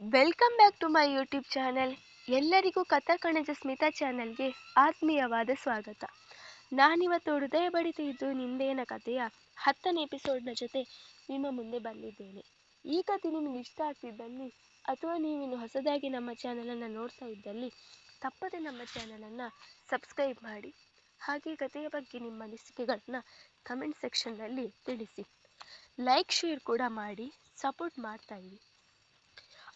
Welcome back to my YouTube channel. ಎಲ್ಲರಿಗೂ ಕಥಾ ಕಣಜ ಸ್ಮಿತಾ ಚಾನಲ್ಗೆ ಆತ್ಮೀಯವಾದ ಸ್ವಾಗತ. ನಾನಿವತ್ತು ಹೃದಯ ಬಡಿತ ಇದ್ದು ನಿಂದೇನ ಕಥೆಯ ಹತ್ತನೇ ಎಪಿಸೋಡ್ನ ಜೊತೆ ನಿಮ್ಮ ಮುಂದೆ ಬಂದಿದ್ದೇನೆ. ಈ ಕಥೆ ನಿಮಗೆ ಇಷ್ಟ ಆಗ್ತಿದ್ದಲ್ಲಿ ಅಥವಾ ನೀವಿನ್ನು ಹೊಸದಾಗಿ ನಮ್ಮ ಚಾನಲನ್ನು ನೋಡ್ತಾ ಇದ್ದಲ್ಲಿ, ತಪ್ಪದೆ ನಮ್ಮ ಚಾನಲನ್ನು ಸಬ್ಸ್ಕ್ರೈಬ್ ಮಾಡಿ. ಹಾಗೆ ಕಥೆಯ ಬಗ್ಗೆ ನಿಮ್ಮ ಅನಿಸಿಕೆಗಳನ್ನ ಕಮೆಂಟ್ ಸೆಕ್ಷನ್ನಲ್ಲಿ ತಿಳಿಸಿ. ಲೈಕ್, ಶೇರ್ ಕೂಡ ಮಾಡಿ, ಸಪೋರ್ಟ್ ಮಾಡ್ತಾ ಇರಿ.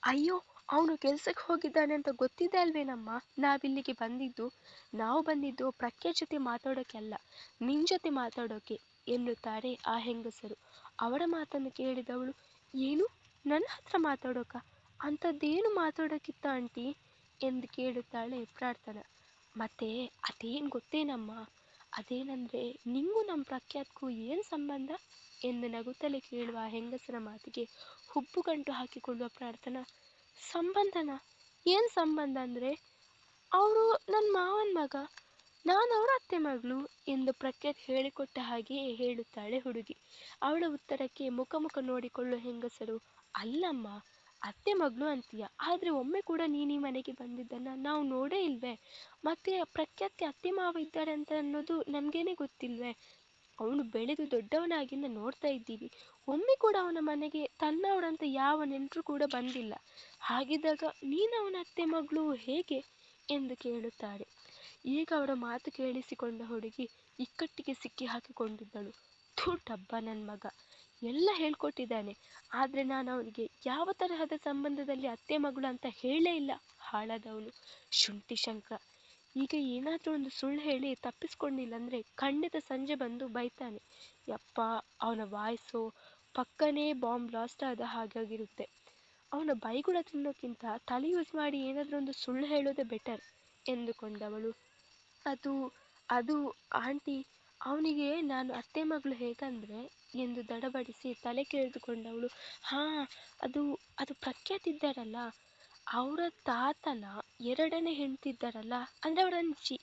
ಅಯ್ಯೋ, ಅವನು ಕೆಲ್ಸಕ್ಕೆ ಹೋಗಿದ್ದಾನೆ ಅಂತ ಗೊತ್ತಿದೆ ಅಲ್ವೇನಮ್ಮ ನಾವಿಲ್ಲಿಗೆ ಬಂದಿದ್ದು, ನಾವು ಬಂದಿದ್ದು ಪ್ರಖ್ಯಾ ಜೊತೆ ಮಾತಾಡೋಕೆ ಅಲ್ಲ ನಿನ್ ಜೊತೆ ಮಾತಾಡೋಕೆ ಎನ್ನುತ್ತಾರೆ ಆ ಹೆಂಗಸರು. ಅವರ ಮಾತನ್ನು ಕೇಳಿದವಳು, ಏನು? ನನ್ನ ಹತ್ರ ಮಾತಾಡೋಕ? ಅಂಥದ್ದೇನು ಮಾತಾಡೋಕಿತ್ತ ಆಂಟಿ? ಎಂದು ಕೇಳುತ್ತಾಳೆ ಪ್ರಾರ್ಥನಾ. ಮತ್ತೆ, ಅದೇನು ಗೊತ್ತೇನಮ್ಮ ಅದೇನಂದ್ರೆ, ನಿಂಗೂ ನಮ್ಮ ಪ್ರಖ್ಯಾತ್ಗೂ ಏನು ಸಂಬಂಧ? ಎಂದು ನಗುತ್ತಲೇ ಕೇಳುವ ಆ ಹೆಂಗಸರ ಮಾತಿಗೆ ಹುಬ್ಬುಗಂಟು ಹಾಕಿಕೊಳ್ಳುವ ಪ್ರಾರ್ಥನಾ, ಸಂಬಂಧನ? ಏನು ಸಂಬಂಧ ಅಂದರೆ? ಅವರು ನನ್ನ ಮಾವನ ಮಗ, ನಾನು ಅವರ ಅತ್ತೆ ಮಗಳು ಎಂದು ಪ್ರಖ್ಯಾತ್ ಹೇಳಿಕೊಟ್ಟ ಹಾಗೆಯೇ ಹೇಳುತ್ತಾಳೆ ಹುಡುಗಿ. ಅವಳ ಉತ್ತರಕ್ಕೆ ಮುಖ ಮುಖ ನೋಡಿಕೊಳ್ಳುವ ಹೆಂಗಸರು, ಅಲ್ಲಮ್ಮ ಅತ್ತೆ ಮಗಳು ಅಂತೀಯ. ಆದರೆ ಒಮ್ಮೆ ಕೂಡ ನೀನು ಈ ಮನೆಗೆ ಬಂದಿದ್ದನ್ನು ನಾವು ನೋಡೇ ಇಲ್ಲವೇ ಮತ್ತೆ ಪ್ರಖ್ಯಾತಿ ಅತ್ತೆ ಮಾವ ಇದ್ದಾರೆ ಅಂತ ಅನ್ನೋದು ನಮಗೇನೆ ಗೊತ್ತಿಲ್ವೇ? ಅವನು ಬೆಳೆದು ದೊಡ್ಡವನಾಗಿಂದ ನೋಡ್ತಾ ಇದ್ದೀವಿ. ಒಮ್ಮೆ ಕೂಡ ಅವನ ಮನೆಗೆ ತನ್ನವರಂತ ಯಾವ ನೆಂಟರು ಕೂಡ ಬಂದಿಲ್ಲ. ಹಾಗಿದ್ದಾಗ ನೀನು ಅವನ ಅತ್ತೆ ಮಗಳು ಹೇಗೆ ಎಂದು ಕೇಳುತ್ತಾಳೆ. ಈಗ ಅವರ ಮಾತು ಕೇಳಿಸಿಕೊಂಡ ಹುಡುಗಿ ಇಕ್ಕಟ್ಟಿಗೆ ಸಿಕ್ಕಿ ಹಾಕಿಕೊಂಡಿದ್ದಳು. ಥೂ ಡಬ್ಬ ನನ್ನ ಮಗ. ಎಲ್ಲ ಹೇಳ್ಕೊಟ್ಟಿದ್ದಾನೆ. ಆದರೆ ನಾನು ಅವನಿಗೆ ಯಾವ ತರಹದ ಸಂಬಂಧದಲ್ಲಿ ಅತ್ತೆ ಮಗಳು ಅಂತ ಹೇಳೇ ಇಲ್ಲ. ಹಾಳಾದವನು. ಶುಂಠಿ ಶಂಕ ಈಗ ಏನಾದರೂ ಒಂದು ಸುಳ್ಳು ಹೇಳಿ ತಪ್ಪಿಸ್ಕೊಂಡಿಲ್ಲ ಅಂದರೆ ಖಂಡಿತ ಸಂಜೆ ಬಂದು ಬೈತಾನೆ. ಯಪ್ಪ, ಅವನ ವಾಯ್ಸು ಪಕ್ಕನೇ ಬಾಂಬ್ ಬ್ಲಾಸ್ಟ್ ಆದ ಹಾಗಾಗಿರುತ್ತೆ ಅವನ ಬೈಗುಳ ತಿನ್ನೋಕ್ಕಿಂತ ತಲೆ ಯೂಸ್ ಮಾಡಿ ಏನಾದರೂ ಒಂದು ಸುಳ್ಳು ಹೇಳೋದೇ ಬೆಟರ್ ಎಂದುಕೊಂಡವಳು. ಅದು ಅದು ಆಂಟಿ, ಅವನಿಗೆ ನಾನು ಅತ್ತೆ ಮಗಳು ಹೇಗಂದ್ರೆ ಎಂದು ದಡಬಡಿಸಿ ತಲೆ ಕೆರೆದುಕೊಂಡವಳು. ಹಾಂ, ಅದು ಅದು ಪ್ರಖ್ಯಾತಿದ್ದಾರಲ್ಲ. ಅವರ ತಾತನ ಎರಡನೇ ಹೆಂಡ್ತಿದ್ದಾರಲ್ಲ. ಅಂದರೆ ಅವರ ಅಜ್ಜಿ.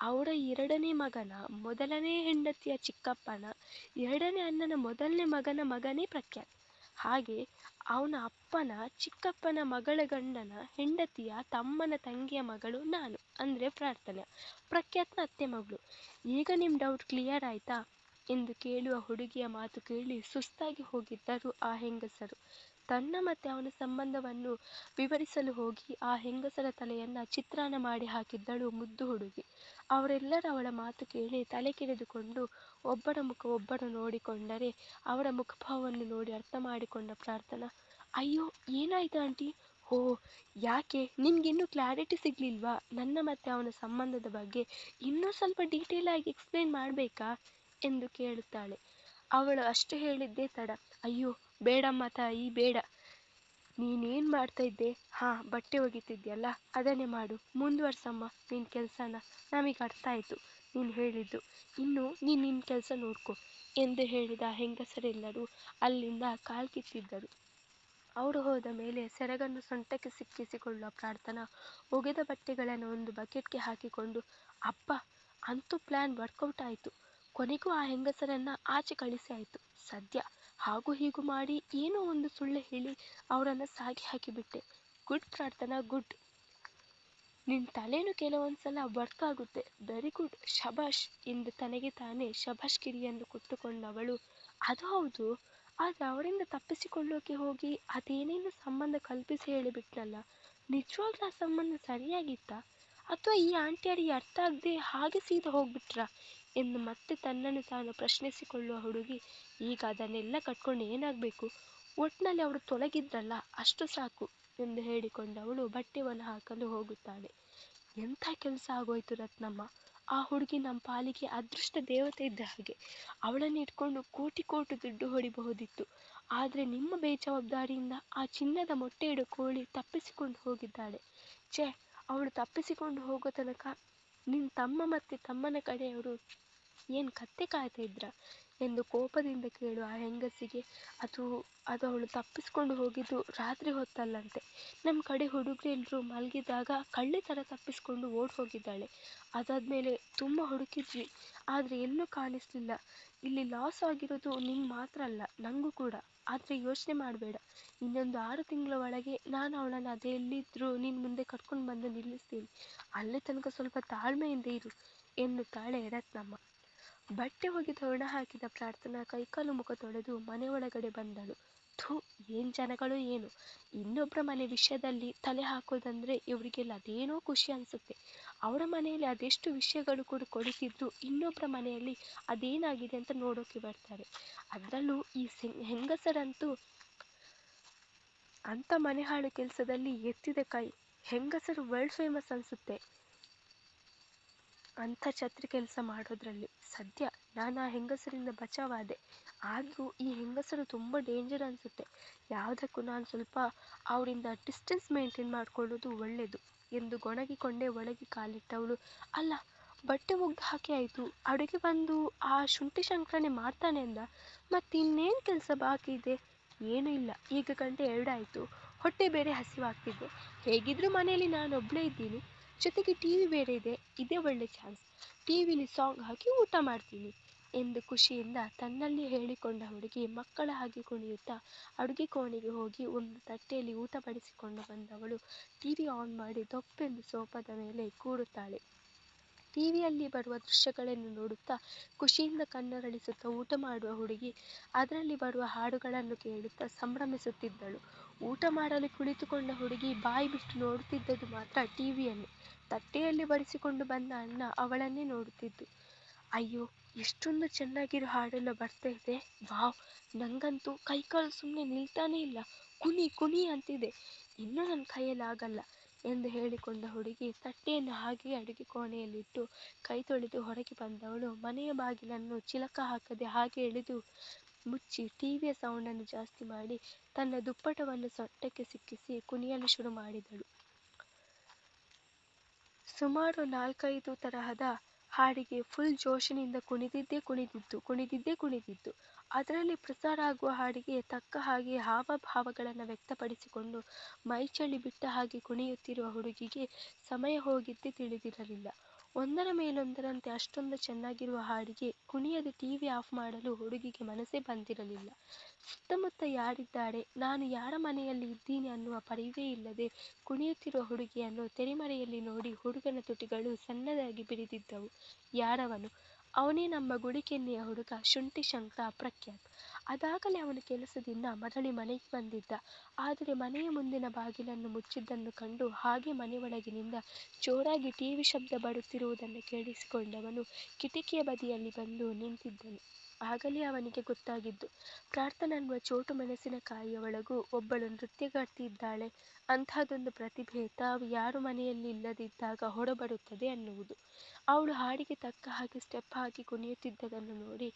ಅವರ ಎರಡನೇ ಮಗನ ಮೊದಲನೇ ಹೆಂಡತಿಯ ಚಿಕ್ಕಪ್ಪನ ಎರಡನೇ ಅಣ್ಣನ ಮೊದಲನೇ ಮಗನ ಮಗನೇ ಪ್ರಖ್ಯಾತ್. ಹಾಗೆ ಅವನ ಅಪ್ಪನ ಚಿಕ್ಕಪ್ಪನ ಮಗಳ ಗಂಡನ ಹೆಂಡತಿಯ ತಮ್ಮನ ತಂಗಿಯ ಮಗಳು ನಾನು. ಅಂದರೆ ಪ್ರಾರ್ಥನೆ. ಪ್ರಖ್ಯಾತ್ನ ಅತ್ತೆ ಮಗಳು. ಈಗ ನಿಮ್ಮ ಡೌಟ್ ಕ್ಲಿಯರ್ ಆಯ್ತಾ? ಎಂದು ಕೇಳುವ ಹುಡುಗಿಯ ಮಾತು ಕೇಳಿ ಸುಸ್ತಾಗಿ ಹೋಗಿದ್ದರು ಆ ಹೆಂಗಸರು. ತನ್ನ ಮತ್ತೆ ಅವನ ಸಂಬಂಧವನ್ನು ವಿವರಿಸಲು ಹೋಗಿ ಆ ಹೆಂಗಸರ ತಲೆಯನ್ನ ಚಿತ್ರಾನ್ನ ಮಾಡಿ ಹಾಕಿದ್ದಳು ಮುದ್ದು ಹುಡುಗಿ. ಅವರೆಲ್ಲರ ಅವಳ ಮಾತು ಕೇಳಿ ತಲೆ ಕೆರೆದುಕೊಂಡು ಒಬ್ಬರ ಮುಖ ಒಬ್ಬರು ನೋಡಿಕೊಂಡರೆ ಅವರ ಮುಖಭಾವವನ್ನು ನೋಡಿ ಅರ್ಥ ಮಾಡಿಕೊಂಡ ಪ್ರಾರ್ಥನಾ, ಅಯ್ಯೋ, ಏನಾಯ್ತು ಆಂಟಿ? ಓ ಯಾಕೆ? ನಿಮ್ಗಿನ್ನೂ ಕ್ಲಾರಿಟಿ ಸಿಗ್ಲಿಲ್ವಾ? ನನ್ನ ಮತ್ತೆ ಅವನ ಸಂಬಂಧದ ಬಗ್ಗೆ ಇನ್ನೂ ಸ್ವಲ್ಪ ಡೀಟೇಲ್ ಆಗಿ ಎಕ್ಸ್ಪ್ಲೇನ್ ಮಾಡಬೇಕಾ? ಎಂದು ಕೇಳುತ್ತಾಳೆ. ಅವಳು ಅಷ್ಟು ಹೇಳಿದ್ದೇ ತಡ. ಅಯ್ಯೋ, ಬೇಡಮ್ಮ ತಾಯಿ, ಬೇಡ. ನೀನೇನು ಮಾಡ್ತಾ ಇದ್ದೆ? ಹಾಂ, ಬಟ್ಟೆ ಒಗಿತಿದ್ಯಲ್ಲ, ಅದನ್ನೇ ಮಾಡು. ಮುಂದುವರ್ಸಮ್ಮ ನಿನ್ನ ಕೆಲಸನ. ನಮಗೆ ಅರ್ಥ ಆಯಿತು ನೀನು ಹೇಳಿದ್ದು. ಇನ್ನು ನೀನು ನಿನ್ನ ಕೆಲಸ ನೋಡ್ಕೊ, ಎಂದು ಹೇಳಿದ ಹೆಂಗಸರೆಲ್ಲರೂ ಅಲ್ಲಿಂದ ಕಾಲ್ಕಿತ್ತಿದ್ದರು ಅವರು ಹೋದ ಮೇಲೆ ಸೆರಗನ್ನು ಸೊಂಟಕ್ಕೆ ಸಿಕ್ಕಿಸಿಕೊಳ್ಳುವ ಪ್ರಾರ್ಥನಾ ಒಗೆದ ಬಟ್ಟೆಗಳನ್ನು ಒಂದು ಬಕೆಟ್ಗೆ ಹಾಕಿಕೊಂಡು, ಅಪ್ಪ, ಅಂತೂ ಪ್ಲ್ಯಾನ್ ವರ್ಕೌಟ್ ಆಯಿತು. ಕೊನೆಗೂ ಆ ಹೆಂಗಸರನ್ನ ಆಚೆ ಕಳಿಸಿ ಆಯ್ತು. ಸದ್ಯ ಹಾಗೂ ಹೀಗೂ ಮಾಡಿ ಏನೋ ಒಂದು ಸುಳ್ಳು ಹೇಳಿ ಅವರನ್ನ ಸಾಗಿ ಹಾಕಿಬಿಟ್ಟೆ. ಗುಡ್ ಪ್ರಾರ್ಥನಾ, ಗುಡ್. ನಿನ್ನ ತಲೆನೂ ಕೆಲವೊಂದ್ಸಲ ವರ್ಕ್ ಆಗುತ್ತೆ ವೆರಿ ಗುಡ್ ಶಬಾಷ್ ಎಂದು ತನಗೆ ತಾನೇ ಶಬಾಷ್ ಕಿರಿಯನ್ನು ಕೊಟ್ಟುಕೊಂಡವಳು ಅದು ಹೌದು. ಆದ್ರೆ ಅವರಿಂದ ತಪ್ಪಿಸಿಕೊಳ್ಳೋಕೆ ಹೋಗಿ ಅದೇನೇನು ಸಂಬಂಧ ಕಲ್ಪಿಸಿ ಹೇಳಿಬಿಟ್ನಲ್ಲ. ನಿಜವಾಗ್ಲೂ ಆ ಸಂಬಂಧ ಸರಿಯಾಗಿತ್ತಾ? ಅಥವಾ ಈ ಆಂಟಿಯರಿಗೆ ಅರ್ಥ ಆಗದೆ ಹಾಗೆ ಸೀದಾ ಹೋಗ್ಬಿಟ್ರಾ? ಎಂದು ಮತ್ತೆ ತನ್ನನ್ನು ತಾನು ಪ್ರಶ್ನಿಸಿಕೊಳ್ಳುವ ಹುಡುಗಿ ಈಗ ಅದನ್ನೆಲ್ಲ ಕಟ್ಕೊಂಡು ಏನಾಗಬೇಕು? ಒಟ್ಟಿನಲ್ಲಿ ಅವರು ತೊಲಗಿದ್ರಲ್ಲ, ಅಷ್ಟು ಸಾಕು ಎಂದು ಹೇಳಿಕೊಂಡವಳು ಬಟ್ಟೆವನ್ನು ಹಾಕಲು ಹೋಗುತ್ತಾಳೆ. ಎಂಥ ಕೆಲಸ ಆಗೋಯ್ತು ರತ್ನಮ್ಮ? ಆ ಹುಡುಗಿ ನಮ್ಮ ಪಾಲಿಗೆ ಅದೃಷ್ಟ ದೇವತೆ ಇದ್ದ ಹಾಗೆ. ಅವಳನ್ನು ಇಟ್ಕೊಂಡು ಕೋಟಿ ಕೋಟಿ ದುಡ್ಡು ಹೊಡಿಬಹುದಿತ್ತು. ಆದರೆ ನಿಮ್ಮ ಬೇಜವಾಬ್ದಾರಿಯಿಂದ ಆ ಚಿನ್ನದ ಮೊಟ್ಟೆ ಇಡೋ ಕೋಳಿ ತಪ್ಪಿಸಿಕೊಂಡು ಹೋಗಿದ್ದಾಳೆ. ಛೇ, ಅವಳು ತಪ್ಪಿಸಿಕೊಂಡು ಹೋಗೋ ತನಕ ನಿನ್ನ ತಮ್ಮ ಮತ್ತು ತಮ್ಮನ ಕಡೆಯವರು ಏನು ಕತ್ತೆ ಕಾಯ್ತಾ ಇದ್ರ? ಎಂದು ಕೋಪದಿಂದ ಕೇಳುವ ಆ ಹೆಂಗಸಿಗೆ, ಅದು ಅದು ಅವಳು ತಪ್ಪಿಸ್ಕೊಂಡು ಹೋಗಿದ್ದು ರಾತ್ರಿ ಹೊತ್ತಲ್ಲಂತೆ. ನಮ್ಮ ಕಡೆ ಹುಡುಗರೆಲ್ಲರೂ ಮಲಗಿದಾಗ ಕಳ್ಳಿ ಥರ ತಪ್ಪಿಸ್ಕೊಂಡು ಓಡಿ ಹೋಗಿದ್ದಾಳೆ ಅದಾದಮೇಲೆ ತುಂಬ ಹುಡುಕಿದ್ವಿ. ಆದರೆ ಎಲ್ಲೂ ಕಾಣಿಸ್ಲಿಲ್ಲ. ಇಲ್ಲಿ ಲಾಸ್ ಆಗಿರೋದು ನಿಂಗೆ ಮಾತ್ರ ಅಲ್ಲ ನನಗೂ ಕೂಡ. ಆದರೆ ಯೋಚನೆ ಮಾಡಬೇಡ. ಇನ್ನೊಂದು ಆರು ತಿಂಗಳ ಒಳಗೆ ನಾನು ಅವಳನ್ನು ಅದೇ ಎಲ್ಲಿದ್ದರೂ ನಿನ್ನ ಮುಂದೆ ಕರ್ಕೊಂಡು ಬಂದು ನಿಲ್ಲಿಸ್ತೀನಿ. ಅಲ್ಲಿ ತನಕ ಸ್ವಲ್ಪ ತಾಳ್ಮೆಯಿಂದ ಇರು, ಎನ್ನುತ್ತಾಳೆ ರತ್ನಮ್ಮ. ಬಟ್ಟೆ ಒಗೆದು ಒಣ ಹಾಕಿದ ಪ್ರಾರ್ಥನಾ ಕೈಕಾಲು ಮುಖ ತೊಳೆದು ಮನೆ ಒಳಗಡೆ ಬಂದಳು. ಥೂ, ಏನು ಜನಗಳು ಏನು? ಇನ್ನೊಬ್ಬರ ಮನೆ ವಿಷಯದಲ್ಲಿ ತಲೆ ಹಾಕೋದಂದ್ರೆ ಇವರಿಗೆಲ್ಲ ಅದೇನೋ ಖುಷಿ ಅನಿಸುತ್ತೆ. ಅವರ ಮನೆಯಲ್ಲಿ ಅದೆಷ್ಟು ವಿಷಯಗಳು ಕೂಡ ಕೊಡುತ್ತಿದ್ರು ಇನ್ನೊಬ್ಬರ ಮನೆಯಲ್ಲಿ ಅದೇನಾಗಿದೆ ಅಂತ ನೋಡೋಕೆ ಬರ್ತಾರೆ. ಅದರಲ್ಲೂ ಈ ಹೆಂಗಸರಂತೂ ಅಂಥ ಮನೆ ಹಾಳು ಕೆಲಸದಲ್ಲಿ ಎತ್ತಿದ ಕೈ. ಹೆಂಗಸರು ವರ್ಲ್ಡ್ ಫೇಮಸ್ ಅನಿಸುತ್ತೆ. ಅಂಥ ಛತ್ರಿ ಕೆಲಸ ಮಾಡೋದ್ರಲ್ಲಿ ಸದ್ಯ ನಾನು ಆ ಹೆಂಗಸರಿಂದ ಬಚಾವಾದೆ. ಆದರೂ ಈ ಹೆಂಗಸರು ತುಂಬ ಡೇಂಜರ್ ಅನಿಸುತ್ತೆ. ಯಾವುದಕ್ಕೂ ನಾನು ಸ್ವಲ್ಪ ಅವರಿಂದ ಡಿಸ್ಟೆನ್ಸ್ ಮೇಂಟೈನ್ ಮಾಡಿಕೊಳ್ಳೋದು ಒಳ್ಳೆಯದು ಎಂದು ಗೊಣಗಿಕೊಂಡೇ ಒಳಗೆ ಕಾಲಿಟ್ಟವಳು. ಅಲ್ಲ, ಬಟ್ಟೆ ಒಗ್ದು ಹಾಕಿ ಆಯಿತು. ಅಡುಗೆ ಬಂದು ಆ ಶುಂಠಿ ಶಂಕರಣೆ ಮಾಡ್ತಾನೆ ಅಂದ. ಮತ್ತು ಇನ್ನೇನು ಕೆಲಸ ಬಾಕಿ ಇದೆ? ಏನೂ ಇಲ್ಲ. ಈಗ ಗಂಟೆ ಎರಡಾಯಿತು. ಹೊಟ್ಟೆ ಬೇರೆ ಹಸಿವಾಗ್ತಿದೆ. ಹೇಗಿದ್ದರೂ ಮನೆಯಲ್ಲಿ ನಾನು ಒಬ್ಬಳೇ ಇದ್ದೀನಿ. ಜೊತೆಗೆ ಟಿ ವಿ ಬೇರೆ ಇದೆ, ಇದೇ ಒಳ್ಳೆ ಚಾನ್ಸ್ ಟಿ ವಿಲಿ ಸಾಂಗ್ ಹಾಕಿ ಊಟ ಮಾಡ್ತೀನಿ ಎಂದು ಖುಷಿಯಿಂದ ತನ್ನಲ್ಲಿ ಹೇಳಿಕೊಂಡ ಹುಡುಗಿ ಮಕ್ಕಳ ಹಾಗೆ ಕುಣಿಯುತ್ತಾ ಅಡುಗೆ ಕೋಣೆಗೆ ಹೋಗಿ ಒಂದು ತಟ್ಟೆಯಲ್ಲಿ ಊಟ ಬಡಿಸಿಕೊಂಡು ಬಂದವಳು. ಟಿ ವಿ ಆನ್ ಮಾಡಿ ದೊಪ್ಪೆಂದು ಸೋಫಾದ ಮೇಲೆ ಕೂರುತ್ತಾಳೆ. ಟಿವಿಯಲ್ಲಿ ಬರುವ ದೃಶ್ಯಗಳನ್ನು ನೋಡುತ್ತಾ ಖುಷಿಯಿಂದ ಕಣ್ಣರಳಿಸುತ್ತಾ ಊಟ ಮಾಡುವ ಹುಡುಗಿ ಅದರಲ್ಲಿ ಬರುವ ಹಾಡುಗಳನ್ನು ಕೇಳುತ್ತಾ ಸಂಭ್ರಮಿಸುತ್ತಿದ್ದಳು. ಊಟ ಮಾಡಲು ಕುಳಿತುಕೊಂಡ ಹುಡುಗಿ ಬಾಯಿ ಬಿಟ್ಟು ನೋಡುತ್ತಿದ್ದದ್ದು ಮಾತ್ರ ಟಿವಿಯನ್ನು ತಟ್ಟೆಯಲ್ಲಿ ಬಡಿಸಿಕೊಂಡು ಬಂದ ಅಣ್ಣ ಅವಳನ್ನೇ ನೋಡುತ್ತಿದ್ದು, ಅಯ್ಯೋ, ಎಷ್ಟೊಂದು ಚೆನ್ನಾಗಿರೋ ಹಾಡೆಲ್ಲ ಬರ್ತಾ ಇದೆ. ವಾವ್, ನಂಗಂತೂ ಕೈಕಾಲು ಸುಮ್ಮನೆ ನಿಲ್ತಾನೇ ಇಲ್ಲ. ಕುಣಿ ಕುಣಿ ಅಂತಿದೆ. ಇನ್ನೂ ನನ್ನ ಕೈಯಲ್ಲಿ ಆಗಲ್ಲ. ಎಂದು ಹೇಳಿಕೊಂಡ ಹುಡುಗಿ ತಟ್ಟೆಯನ್ನು ಹಾಗೆಯೇ ಅಡುಗೆ ಕೋಣೆಯಲ್ಲಿಟ್ಟು ಕೈ ತೊಳೆದು ಹೊರಗೆ ಬಂದವಳು. ಮನೆಯ ಬಾಗಿಲನ್ನು ಚಿಲಕ ಹಾಕದೆ ಹಾಗೆ ಎಳೆದು ಮುಚ್ಚಿ ಟಿವಿಯ ಸೌಂಡನ್ನು ಜಾಸ್ತಿ ಮಾಡಿ ತನ್ನ ದುಪ್ಪಟವನ್ನು ಸೊಂಟಕ್ಕೆ ಸಿಕ್ಕಿಸಿ ಕುಣಿಯಲು ಶುರು ಮಾಡಿದಳು. ಸುಮಾರು ನಾಲ್ಕೈದು ತರಹದ ಹಾಡಿಗೆ ಫುಲ್ ಜೋಶಿನಿಂದ ಕುಣಿದಿದ್ದೇ ಕುಣಿದಿದ್ದು ಕುಣಿದಿದ್ದೇ ಕುಣಿದಿದ್ದು. ಅದರಲ್ಲಿ ಪ್ರಸಾರ ಆಗುವ ಹಾಡಿಗೆ ತಕ್ಕ ಹಾಗೆ ಹಾವಭಾವಗಳನ್ನು ವ್ಯಕ್ತಪಡಿಸಿಕೊಂಡು ಮೈಚಳಿ ಬಿಟ್ಟ ಹಾಗೆ ಕುಣಿಯುತ್ತಿರುವ ಹುಡುಗಿಗೆ ಸಮಯ ಹೋಗಿದ್ದೇ ತಿಳಿದಿರಲಿಲ್ಲ. ಒಂದರ ಮೇಲೊಂದರಂತೆ ಅಷ್ಟೊಂದು ಚೆನ್ನಾಗಿರುವ ಹಾಡಿಗೆ ಕುಣಿಯದೆ ಟಿವಿ ಆಫ್ ಮಾಡಲು ಹುಡುಗಿಗೆ ಮನಸ್ಸೇ ಬಂದಿರಲಿಲ್ಲ. ಸುತ್ತಮುತ್ತ ಯಾರಿದ್ದಾರೆ, ನಾನು ಯಾರ ಮನೆಯಲ್ಲಿ ಇದ್ದೀನಿ ಅನ್ನುವ ಪರಿವೇ ಇಲ್ಲದೆ ಕುಣಿಯುತ್ತಿರುವ ಹುಡುಗಿಯನ್ನು ತೆರೆಮರೆಯಲ್ಲಿ ನೋಡಿ ಹುಡುಗನ ತುಟಿಗಳು ಸಣ್ಣದಾಗಿ ಬಿಡಿದಿದ್ದವು ಯಾರವನು? ಅವನೇ ನಮ್ಮ ಗುಡಿಕೆನ್ನೆಯ ಹುಡುಗ ಶುಂಠಿ ಶಂಕ ಪ್ರಖ್ಯಾತ್. ಅದಾಗಲೇ ಅವನು ಕೆಲಸದಿಂದ ಮರಳಿ ಮನೆಗೆ ಬಂದಿದ್ದ. ಆದರೆ ಮನೆಯ ಮುಂದಿನ ಬಾಗಿಲನ್ನು ಮುಚ್ಚಿದ್ದನ್ನು ಕಂಡು ಹಾಗೆ ಮನೆಯೊಳಗಿನಿಂದ ಜೋರಾಗಿ ಟಿವಿ ಶಬ್ದ ಬರುತ್ತಿರುವುದನ್ನು ಕೇಳಿಸಿಕೊಂಡವನು ಕಿಟಕಿಯ ಬದಿಯಲ್ಲಿ ಬಂದು ನಿಂತಿದ್ದನು. ಆಗಲೇ ಅವನಿಗೆ ಗೊತ್ತಾಗಿದ್ದು. ಪ್ರಾರ್ಥನಾ ಅನ್ನುವ ಚೋಟು ಮೆಣಸಿನಕಾಯಿಯ ಒಳಗೂ ಒಬ್ಬಳು ನೃತ್ಯಗಾರ್ತಿ ಇದ್ದಾಳೆ ಅಂತಹದೊಂದು ಪ್ರತಿಭೆ ತಾವು ಯಾರು ಮನೆಯಲ್ಲಿ ಇಲ್ಲದಿದ್ದಾಗ ಹೊರಬರುತ್ತದೆ ಅನ್ನುವುದು. ಅವಳು ಹಾಡಿಗೆ ತಕ್ಕ ಹಾಗೆ ಸ್ಟೆಪ್ ಹಾಕಿ ಕುಣಿಯುತ್ತಿದ್ದದನ್ನು ನೋಡಿ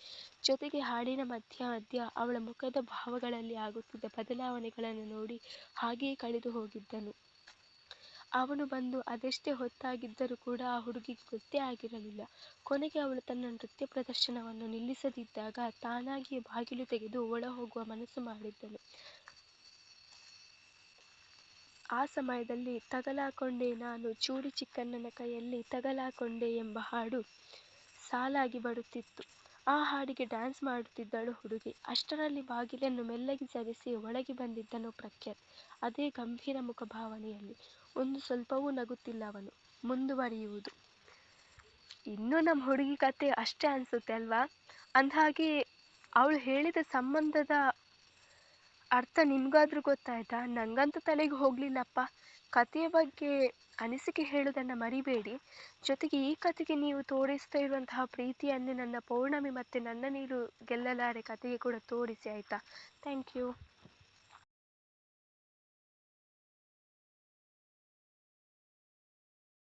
ಜೊತೆಗೆ ಹಾಡಿನ ಮಧ್ಯ ಮಧ್ಯ ಅವಳ ಮುಖದ ಭಾವಗಳಲ್ಲಿ ಆಗುತ್ತಿದ್ದ ಬದಲಾವಣೆಗಳನ್ನು ನೋಡಿ ಹಾಗೆಯೇ ಕಳೆದು ಹೋಗಿದ್ದನು. ಅವನು ಬಂದು ಅದೆಷ್ಟೇ ಹೊತ್ತಾಗಿದ್ದರೂ ಕೂಡ ಆ ಹುಡುಗಿಗೆ ಗೊತ್ತೇ ಆಗಿರಲಿಲ್ಲ. ಕೊನೆಗೆ ಅವಳು ತನ್ನ ನೃತ್ಯ ಪ್ರದರ್ಶನವನ್ನು ನಿಲ್ಲಿಸದಿದ್ದಾಗ ತಾನಾಗಿಯೇ ಬಾಗಿಲು ತೆಗೆದು ಒಳ ಹೋಗುವ ಮನಸ್ಸು ಮಾಡಿದ್ದಳು. ಆ ಸಮಯದಲ್ಲಿ ತಗಲಾಕೊಂಡೆ ನಾನು ಚೂಡಿ ಚಿಕ್ಕಣ್ಣನ ಕೈಯಲ್ಲಿ ತಗಲಾಕೊಂಡೆ ಎಂಬ ಹಾಡು ಸಾಲಾಗಿ ಬರುತ್ತಿತ್ತು. ಆ ಹಾಡಿಗೆ ಡ್ಯಾನ್ಸ್ ಮಾಡುತ್ತಿದ್ದಳು ಹುಡುಗಿ. ಅಷ್ಟರಲ್ಲಿ ಬಾಗಿಲನ್ನು ಮೆಲ್ಲಗೆ ಸರಿಸಿ ಒಳಗೆ ಬಂದಿದ್ದನು ಪ್ರಖ್ಯಾತ್. ಅದೇ ಗಂಭೀರ ಮುಖಭಾವನೆಯಲ್ಲಿ. ಒಂದು ಸ್ವಲ್ಪವೂ ನಗುತ್ತಿಲ್ಲ ಅವನು ಮುಂದುವರಿಯುವುದು. ಇನ್ನು ನಮ್ಮ ಹುಡುಗಿ ಕತೆ ಅಷ್ಟೇ ಅನಿಸುತ್ತೆ ಅಲ್ವಾ? ಅಂದಹಾಗೆ, ಅವಳು ಹೇಳಿದ ಸಂಬಂಧದ ಅರ್ಥ ನಿಮಗಾದ್ರೂ ಗೊತ್ತಾಯ್ತಾ? ನನಗಂತೂ ತಲೆಗೆ ಹೋಗಲಿಲ್ಲಪ್ಪ. ಕಥೆಯ ಬಗ್ಗೆ ಅನಿಸಿಕೆ ಹೇಳುವುದನ್ನು ಮರಿಬೇಡಿ. ಜೊತೆಗೆ ಈ ಕಥೆಗೆ ನೀವು ತೋರಿಸ್ತಾ ಇರುವಂತಹ ಪ್ರೀತಿಯನ್ನೇ ನನ್ನ ಪೌರ್ಣಮಿ ಮತ್ತು ನನ್ನ ನೀರು ಗೆಲ್ಲಲಾರೆ ಕಥೆಗೆ ಕೂಡ ತೋರಿಸಿ ಆಯಿತಾ? Thank you.